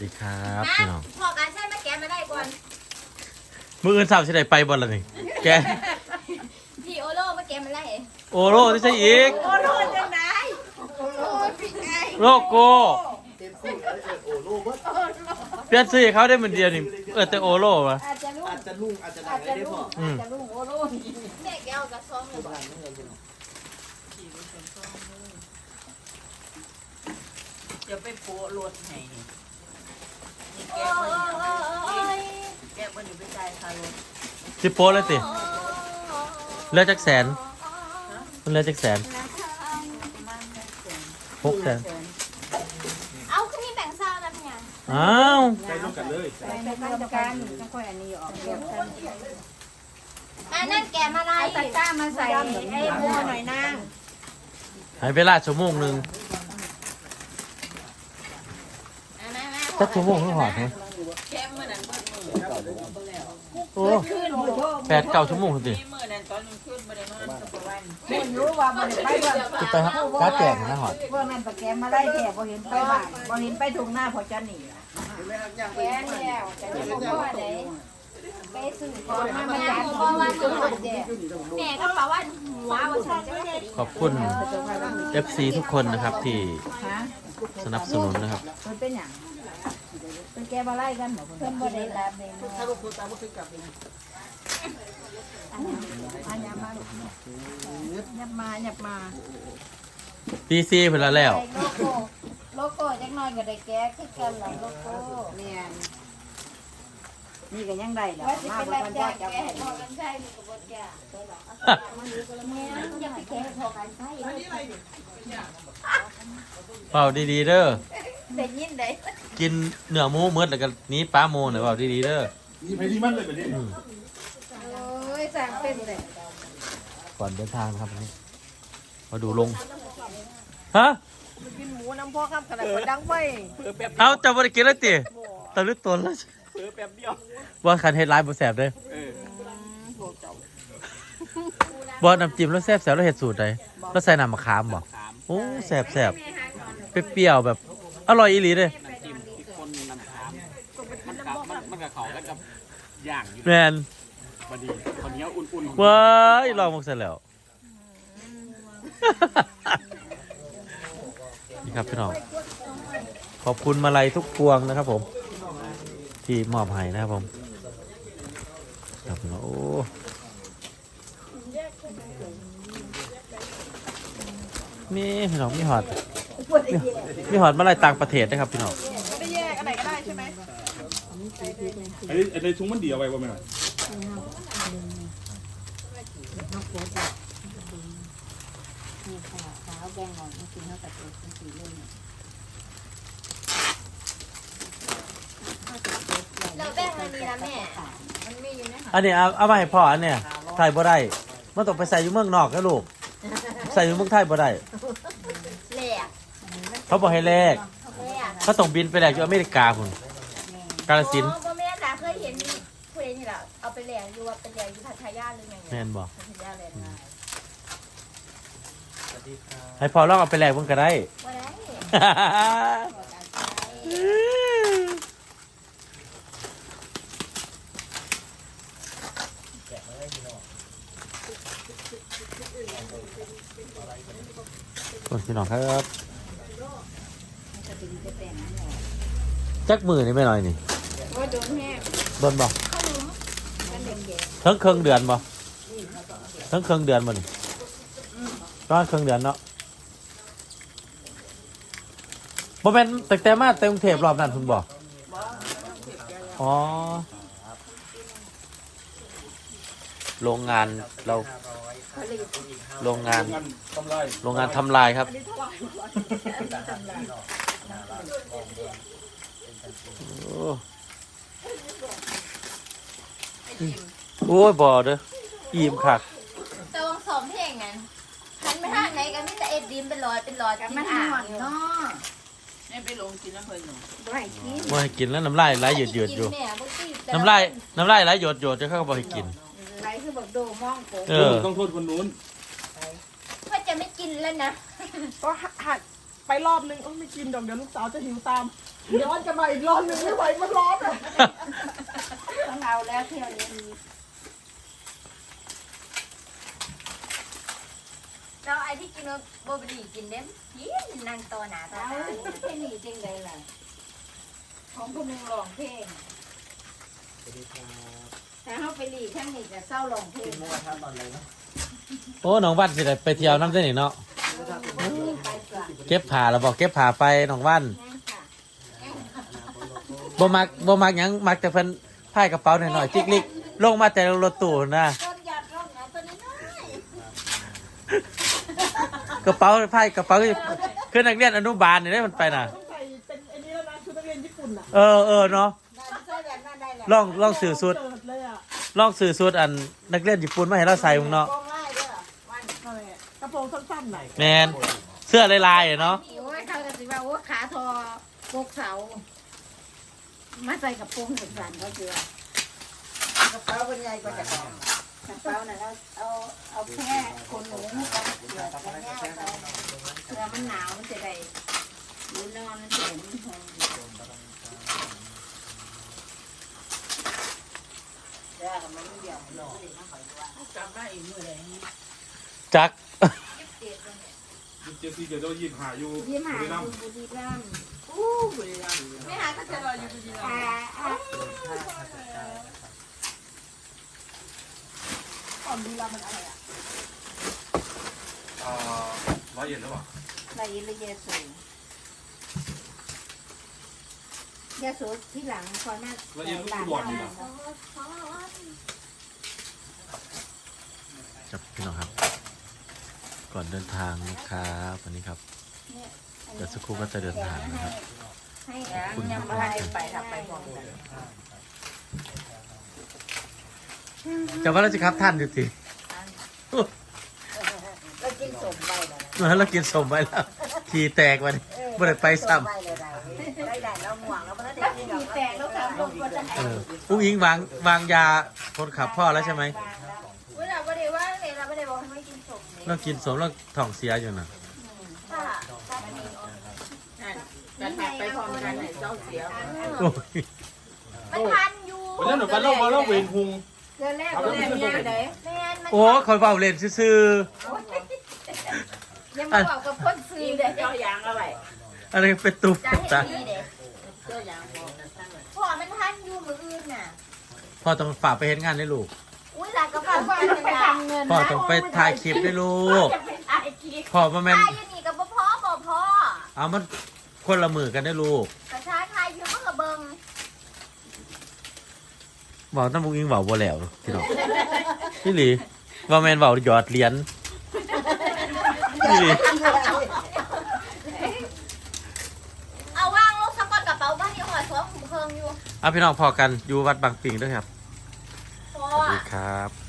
สวัสดีครับนะพี่น้องพอการใช้มาแกะมาได้ก่อน มืออื่นสาวสิได้ไปบอลละนี่ แกพี่โอโล่มาแกะมาได้โอโรที่ใช่อีก โอ้โหจังไหนโอ้โหพี่ไงโลโก้เปลี่ยนชื่อให้เขาได้เหมือนเดียวนี่เออแต่โอโรวะอาจจะลูกอาจจะลุ่งอาจจะดัอางจได้จะได้ลูพอกอืมอาจจะลูกโอ้โหแม่แก้วกระซองเลยบอกเดี๋ยวไปโปะรถให้นี่นี่โอ้ แก้มันยอยู่แก้มันอยู่ไปจ่ายค่ารถสิโป้แล้วสิเหลือจักแสนมันเหลือจักแสนประมาณแสนหกแสนเอาขึ้นนี่แบ่งเศร้านะพี่ยังอ้าวใส่ร่วมกันเลยไปในรวมกันจะค่อยอันนี้ออกเรียบกันมานั่งแกะมาได้เอาตะกร้ามาใส่ไอ้หม้อหน่อยนางให้เวลาชั่วโมงหนึ่ง สักชั่วโมงก็หอดไหมแก้มันนั้นเบิดมือโอ้แปดเก้าชั่วโมงสินี่มือนั้นตอนขึ้นบ่ได้นอนสักวันคุณรู้ว่าบ่ได้ไปบ้านจะไปครับกาแจกนะหอดพวกนั้นตะแกรงมาไล่แถบบ่เห็นไปบ้านบ่เห็นไปทุ่งหน้าพอจะหนีแกงแล้วแต่ที่บ่พอได้ไปซื้อของมามาจานเพราะว่าซื้อหอดแดดแม่ก็บอกว่าหัวว่าฉันจะไม่ได้ขอบคุณ FC ทุกคนนะครับที่ฮะสนับสนุนนะครับ มันเป็นหยัง เป็นแกมาไล่กันบ่เพิ่นบ่ได้รับเลยถ้าลูกตัวตาบ่ถึงกลับเลยอันยับมาลูกยับมายับมาตีซีเพิ่นละแล้ว โลโก้โลโก้จักหน่อยก็ได้แก้คือกันล่ะโลโก้เนี่ยนี่ก็ยังได้ล่ะมาบ่ทันได้จับพอกันใช่มีกระบวนการแม่อย่าไปแกะพอกันใช่ เปล่าดีๆเด้อ ได้ยินได้กินเนื้อหมูมืดแล้วก็หนี้ป้าโมหน่อยเปล่าดีๆเด้อนี่ไปที่มันเลยแบบนี้อืมโอ้ยสั่งเป็นเลยก่อนเดินทางนะครับวันนี้มาดูลงฮะกินหมูน้ำพ่อข้ามกระดาษดังไปเพิ่มแป๊บเอาจะบริกินแล้วติตะลึกตนแล้วเพิ่มแป๊บเดียวว่าคันเฮ็ดร้ายบ่แสบเด้อเออบ่น้ำจิ้มแล้วแซ่บแสบแล้วเฮ็ดสูตรใดแล้วใส่น้ำมะขามบ่สามโอ้แซ่บแซ่บเปรี้ยวๆแบบ อร่อยอีหลีเด้อน้ำจิ้มที่คนน้ำขามมันกับมันมันกับเขาแล้วกับย่างอยู่แม่นพอดีคนนี้อุ่นๆว้ายลองมาเสร็จแล้ว นี่ครับพี่น้อง ขอบคุณมาลัยทุกพวงนะครับผม ที่มอบให้นะครับผมครับพี่น้องโอ้มีพี่น้องมีหอด มีมีหอดมาลัยต่างประเทศนะครับพี่น้องไม่แยกอะไรก็ได้ใช่ไหมไอ้ไอ้ในถุงมันเดียวไว้ว่าไหมล่ะเราแบ่งมันมีนะแม่ มันมีอยู่นะอันนี้เอาเอามาให้พ่ออันเนี้ยใส่บ่ได้มันต้องไปใส่อยู่เมืองนอกนะลูก ใส่อยู่เมืองไทยบ่ได้แหลก เขาบอกให้แลกแหลกเขาต้องบินไปแลกอยู่อเมริกาพุ่นกาลสินธุ์อ๋อบ่แม่หลาเคยเห็นมีผู้ใดนี่แหละเอาไปแหลกอยู่ว่าเป็นแหลกอยู่พัทยาหรือไงแม่นบอกพัทยาแหลกได้ให้พ่อลองเอาไปแลกเพิ่นก็ได้ว่าได้คนพี่น้องครับ จักมือนี่ไม่น้อยนี่ว่าโดนแห้งโดนบ่ทั้งเครื่องเดือนบ่ทั้งเครื่องเดือนบ่นี่ตอนเครื่องเดือนเนาะบ่แม่นแต่แต่มาแต่กรุงเทพรอบนั้นคุณบ่อ๋อโรงงานเราโรงงานงานทำไรโรงงานทำลายครับ โอ้โอ้ยบ่อเด้ออิ่มคักแต่วงสองเพลงนั้นหันไปทางไหนกันมีแต่เอ็ดดินเป็นรอยเป็นรอยกับที่มันอ่าห่อนงเนาะนี่ไปลงกินน้ำเพลินหนูบ่ให้กินบ่ให้กินแล้วน้ำลายไหลหยดหยดอยู่แม่บ่กิแต่น้ำลายน้ำลายไหลหยดหยดจะเข้าก็บ่ให้กินไรคือบอกโดมองโกเออต้องโทษคนนู้นว่าจะไม่กินแล้วนะก็หัด ไปรอบนึงเอ้ยไม่กินดอกเดี๋ยวลูกสาวจะหิวตามย้อนจะมาอีกร้อนหนึ่งไม่ไหวมันร้อนอะต้องเอาแล้วเที่ยวนี้เราไอ้ที่กินโบบุรีกินเด้มกินนางตัวหนาตาเอาแค่นี้จริงเลยล่ะของพวกมึงร้องเพลงแต่เขาไปหลีข้างนี้จะเศร้าร้องเพลงโอ้น้องวันสิได้ไปเที่ยวน้ำเส้นอีกเนาะไปกว่า เก็บผ้าแล้วบอกเก็บผ้าไปน้องวันแม่งค่ะบ่มักบ่มักหยังมักแต่เพิ่นพายกระเป๋าหน่อยๆจิกลิกลงมาแต่รถตู้นะต้นหยาดร้องเอาตัวนี้น้อยกระเป๋าพายกระเป๋าคือนักเรียนอนุบาลนี่ได้มันไปน่ะใส่เป็นอันนี้แล้วนะชุดนักเรียนญี่ปุ่นอะเออเออเนาะได้ใส่แบบนั้นได้แหละลองลองสื่อสุดเกิดเลยอะลองสื่อสุดอันนักเรียนญี่ปุ่นมาให้เราใส่มึงเนาะกองไล่ด้วยอะวันอะไรอะกระ โปรงสั้นๆหน่อยแมนเสื้อลายๆอะเนาะโอ้ยเขาจะสิว่าโอ้ขาทอปกเสามาใส่กระโปรงสั้นๆก็เจือกระเป๋าเป็นใหญ่กว่าจะกระเป๋าน่ะเราเอาเอาแค่คนหนูกับเสือกันแง่ไปเสือมันหนาวมันจะได้หนูนอนมันจะเห็นมันหงอยู่เดี๋ยวมันไม่เดี่ยวมันเลยมาหอยว่ากลับมาอีกมื้อใดจักเจสซี่เดี๋ยวจะยิบหาอยู่ยิ้มหาบุรีรัมคุย์ณบุรีรัมย์อู้บุรีรัมย์ไม่หาก็จะรออยู่ดีอ่าอ่าก่อนบุรีรัมย์มันอะไรอะอ่าร้อยเย็นแล้วป่ะไรละเยสูยาสูที่หลังคอยมาร้อยเย็นลูกบอลนี่นะจับพี่น้องครับ ก่อนเดินทางนะครับวันนี้ครับเดี๋ยวสักครู่ก็จะเดินทางนะครับให้คุณยังไม่ได้ไปทำไปพร้อมกันจะว่าเราจะครับท่านอยู่สิแล้วกินสมใบแล้วนะแล้วเรากินสมไปแล้วขี่แตกวันนี้บ่ได้ไปซ้ใบเลยได้ได้ได้แล้วห่วงแล้วมันได้กินมีแตกแล้วค่ะลงตัวจะำเอออุ้งอิงวางวางยาคนขับพ่อแล้วใช่ไหม เลยเรากินสมเราท้องเสียอยู่นะถ้านั่นกันไปพร้อมกันให้เจ้าเสียโอ้ยมันทันอยู่วันนั้นหนูไปเล่าว่าเล่าเวรหุงเดือนแรกก็แม่เมียไหนแม่นมันโอ้คอยเบาเล่นซื่อยังมาบอกกับคนซื้อเด้เจ้ายางเอาไว้ๆอะไรเป็นตุบจะจ้ะเห็นดีเด็กเจ้ายางบอกกันซั่นเลยพ่อมันทันอยู่มืออื่นน่ะ พ่อต้องฝากไปเห็นงานให้ลูก อุ้ยหลานก็บอกว่าไปทำเงินพ่อต้องไปถ่ายคลิปให้ลูกจะไปถ่ายคลิปพ่อมาแม่นตายอยู่นี่กับพ่อบอกพ่อเอามันคนละมือกันได้ลูกกระชายไทยอยู่มันกับเบิงบอกน้ำมุกอิงเบาบ่แล้วพี่น้องพี่หลีว่าแมนเบาหยอดเหรียญพี่หลีเอาว่างลงสักก่อนกระเป๋าบ้านที่หัวสวมถุงเพิงอยู่เอาพี่น้องพอกันอยู่วัดบางปิงด้วยครับพ่อสวัสดีครับ